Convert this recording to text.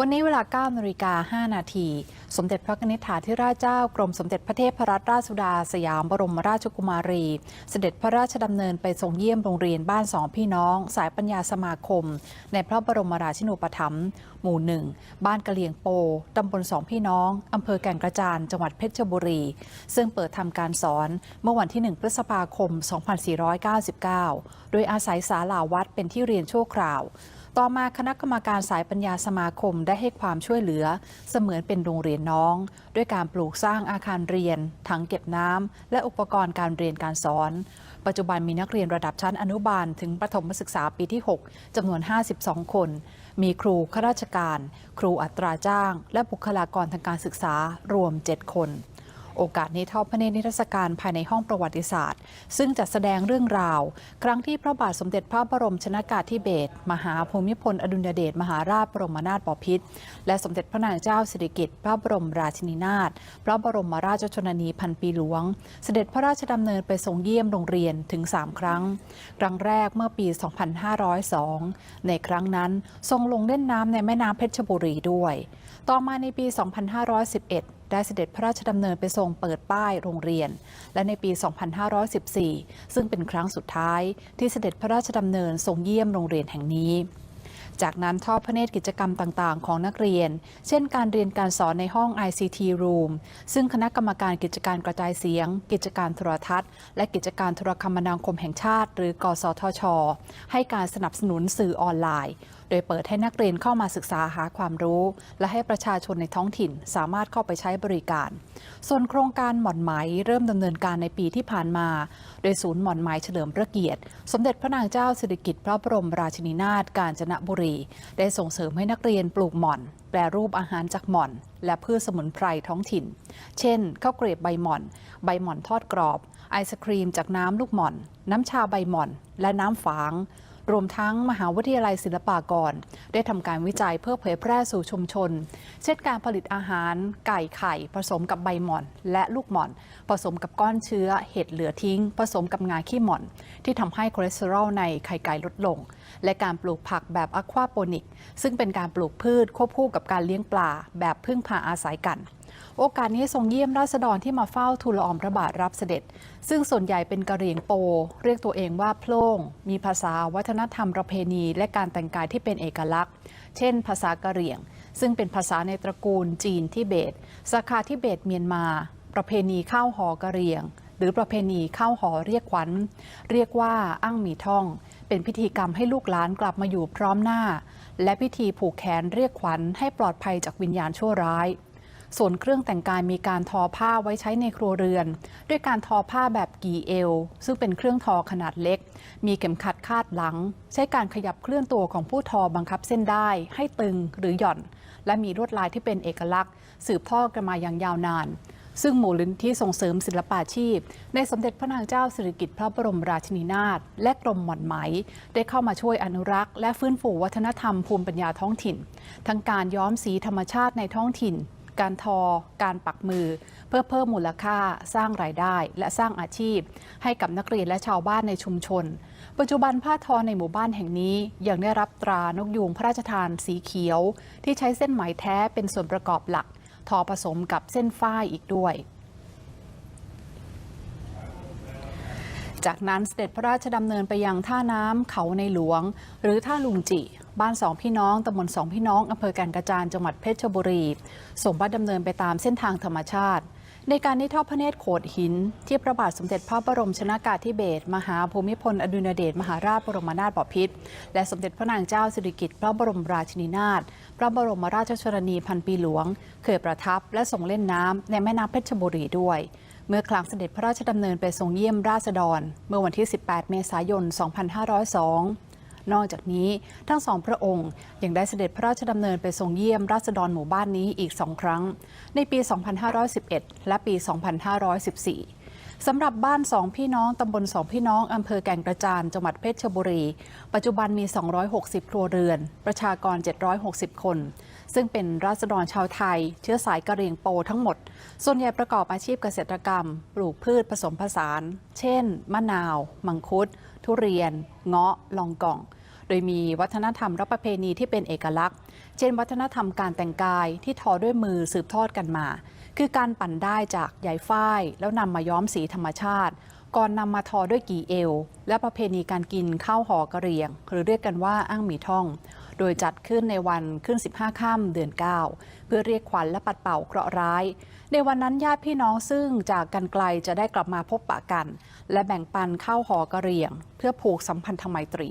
วันนี้เวลา9นาฬิกา5นาที สมเด็จพระนิธิถาธิราชเจ้ากรมสมเด็จพระเทพรัตนราชสุดาสยามบรมราชกุมารี เสด็จพระราชดำเนินไปทรงเยี่ยมโรงเรียนบ้านสองพี่น้อง สายปัญญาสมาคม ในพระบรมราชินูปถัมภ์หมู่หนึ่งบ้านกะเหลียงโปตำบลสองพี่น้องอำเภอแก่งกระจานจังหวัดเพชรบุรี ซึ่งเปิดทำการสอนเมื่อวันที่ 1 พฤษภาคม 2499 โดยอาศัยศาลาวัดเป็นที่เรียนชั่วคราว ต่อมาคณะกรรมการสายปัญญาสมาคมได้ให้ความช่วยเหลือ เสมือนเป็นโรงเรียนน้อง ด้วยการปลูกสร้างอาคารเรียน ถังเก็บน้ำและอุปกรณ์การเรียนการสอน ปัจจุบันมีนักเรียนระดับชั้นอนุบาลถึงประถมศึกษาปีที่ 6จำนวน 52 คน มีครูข้าราชการ ครูอัตราจ้าง และบุคลากรทางการศึกษารวม 7 คน โอกาสนี้ทอดพระเนตรนิทรรศการภายในห้องประวัติศาสตร์ ซึ่งจัดแสดงเรื่องราว ครั้งที่พระบาทสมเด็จพระบรมชนากาธิเบศรมหาภูมิพลอดุลยเดชมหาราชบรมนาถบพิตรและสมเด็จพระนางเจ้าสิริกิติ์พระบรมราชินีนาถพระบรมราชชนนีพันปีหลวง เสด็จพระราชดำเนินไปทรงเยี่ยมโรงเรียนถึง 3 ครั้ง ครั้งแรกเมื่อปี 2502 ในครั้งนั้นทรงลงเล่นน้ำในแม่น้ำเพชรบุรีด้วย ต่อมาในปี 2511 ได้เสด็จพระราชดำเนินไปทรงเปิดป้ายโรงเรียน และในปี 2514 ซึ่งเป็นครั้งสุดท้ายที่เสด็จพระราชดำเนินทรงเยี่ยมโรงเรียนแห่งนี้ จากนั้นทอดพระเนตรกิจกรรมต่างๆ ของนักเรียน เช่นการเรียนการสอนในห้อง ICT Room ซึ่งคณะกรรมการกิจการกระจายเสียง กิจการโทรทัศน์ และกิจการโทรคมนาคมแห่งชาติ หรือ กสทช ให้การสนับสนุนสื่อออนไลน์ โดยเปิดให้นักเรียนเข้ามาศึกษาหาความรู้ และให้ประชาชนในท้องถิ่นสามารถเข้าไปใช้บริการ ส่วนโครงการหม่อนไหมเริ่มดำเนินการในปีที่ผ่านมา โดยศูนย์หม่อนไหมเฉลิมพระเกียรติ สมเด็จพระนางเจ้าสิริกิติ์พระบรมราชินีนาถกาญจนบุรี ได้ส่งเสริมให้นักเรียนปลูกหม่อน แปรรูปอาหารจากหม่อน และพืชสมุนไพรท้องถิ่น เช่นข้าวเกรียบใบหม่อน ใบหม่อนทอดกรอบ ไอศครีมจากน้ำลูกหม่อน น้ำชาใบหม่อน และน้ำฝาง รวมทั้งมหาวิทยาลัยศิลปากร ได้ทำการวิจัยเพื่อเผยแพร่สู่ชุมชน เช่นการผลิตอาหารไก่ไข่ ผสมกับใบหม่อน และลูกหม่อน ผสมกับก้อนเชื้อเห็ดเหลือทิ้ง ผสมกับงาขี้หม่อน ที่ทำให้คอเลสเตอรอลในไข่ไก่ลดลง และการปลูกผักแบบอะควาโปนิก ซึ่งเป็นการปลูกพืชควบคู่กับการเลี้ยงปลาแบบพึ่งพาอาศัยกัน โอกาสนี้ทรงเยี่ยมราษฎรที่มาเฝ้าทูลละอองพระบาทรับเสด็จ ซึ่งส่วนใหญ่เป็นกะเหรี่ยงโป เรียกตัวเองว่าโพล่ง มีภาษาวัฒนธรรมประเพณี และการแต่งกายที่เป็นเอกลักษณ์ เช่น ภาษากะเหรี่ยง ซึ่งเป็นภาษาในตระกูลจีนทิเบตสาขาทิเบตเมียนมา ประเพณีข้าวหอกะเหรี่ยง หรือประเพณีข้าวหอเรียกขวัญ เรียกว่าอั้งหมีท่อง เป็นพิธีกรรมให้ลูกหลานกลับมาอยู่พร้อมหน้า และพิธีผูกแขนเรียกขวัญให้ปลอดภัยจากวิญญาณชั่วร้าย ส่วนเครื่องแต่งกายมีการทอผ้าไว้ใช้ในครัวเรือน ด้วยการทอผ้าแบบกีเอว ซึ่งเป็นเครื่องทอขนาดเล็ก มีเข็มขัดคาดหลัง ใช้การขยับเคลื่อนตัวของผู้ทอบังคับเส้นได้ ให้ตึงหรือหย่อน และมีลวดลายที่เป็นเอกลักษณ์ สืบทอดกันมาอย่างยาวนานซึ่งมูลนิธิส่งเสริมศิลปาชีพ ในสมเด็จพระนางเจ้าสิริกิติ์พระบรมราชินีนาถและกรมหม่อนไหม ได้เข้ามาช่วยอนุรักษ์ และฟื้นฟูวัฒนธรรมภูมิปัญญาท้องถิ่น ทั้งการย้อมสีธรรมชาติในท้องถิ่น การทอ การปักมือ เพื่อเพิ่มมูลค่าสร้างรายได้ และสร้างอาชีพ ให้กับนักเรียนและชาวบ้านในชุมชน ปัจจุบันผ้าทอในหมู่บ้านแห่งนี้ ยังได้รับตรานกยูงพระราชทานสีเขียว ที่ใช้เส้นไหมแท้เป็นส่วนประกอบหลัก ทอผสมกับเส้นฝ้ายอีกด้วยจากนั้นเสด็จพระราชดำเนินไปยังท่าน้ำเขาในหลวง หรือท่าลุงจิ บ้านสองพี่น้องตำบลสองพี่น้องอำเภอแก่งกระจานจังหวัดเพชรบุรี ส่งบัตรดำเนินไปตามเส้นทางธรรมชาติ ในการนิทอดพระเนตรโขดหิน ที่พระบาทสมเด็จพระบรมชนากาธิเบศรมหาภูมิพลอดุลยเดชมหาราชบรมนาถบพิตรและสมเด็จพระนางเจ้าสิริกิติ์พระบรมราชินีนาถพระบรมราชชนนีพันปีหลวงเคยประทับและส่งเล่นน้ำในแม่น้ำเพชรบุรีด้วยเมื่อครั้งเสด็จพระราชดำเนินไปทรงเยี่ยมราษฎร เมื่อวันที่ 18 เมษายน 2502 นอกจากนี้ทั้งสองพระองค์ ยังได้เสด็จพระราชดำเนินไปทรงเยี่ยมราษฎรหมู่บ้านนี้อีกสองครั้ง ในปี 2511 และปี 2514สำหรับบ้านสองพี่น้อง ตำบลสองพี่น้อง อำเภอแก่งกระจานจังหวัดเพชรบุรี ปัจจุบันมี 260 ครัวเรือน ประชากร 760 คน ซึ่งเป็นราษฎรชาวไทย เชื้อสายกะเหรี่ยงโปทั้งหมด ส่วนใหญ่ประกอบอาชีพเกษตรกรรม ปลูกพืชผสมผสาน เช่น มะนาว มังคุด ทุเรียน เงาะ ลองกอง โดยมีวัฒนธรรมและประเพณีที่เป็นเอกลักษณ์ เช่น วัฒนธรรมการแต่งกายที่ทอด้วยมือสืบทอดกันมา คือการปั่นได้จากใยฝ้าย แล้วนำมาย้อมสีธรรมชาติ ก่อนนำมาทอด้วยกี่เอว และประเพณีการกินข้าวห่อกระเรียง หรือเรียกกันว่าอ้างหมีท่อง โดยจัดขึ้นในวันขึ้น 15 ค่ำเดือน 9 เพื่อเรียกขวัญและปัดเป่าเคราะห์ร้าย ในวันนั้นญาติพี่น้องซึ่งจากกันไกลจะได้กลับมาพบปะกัน และแบ่งปันข้าวห่อกระเรียง เพื่อผูกสัมพันธไมตรี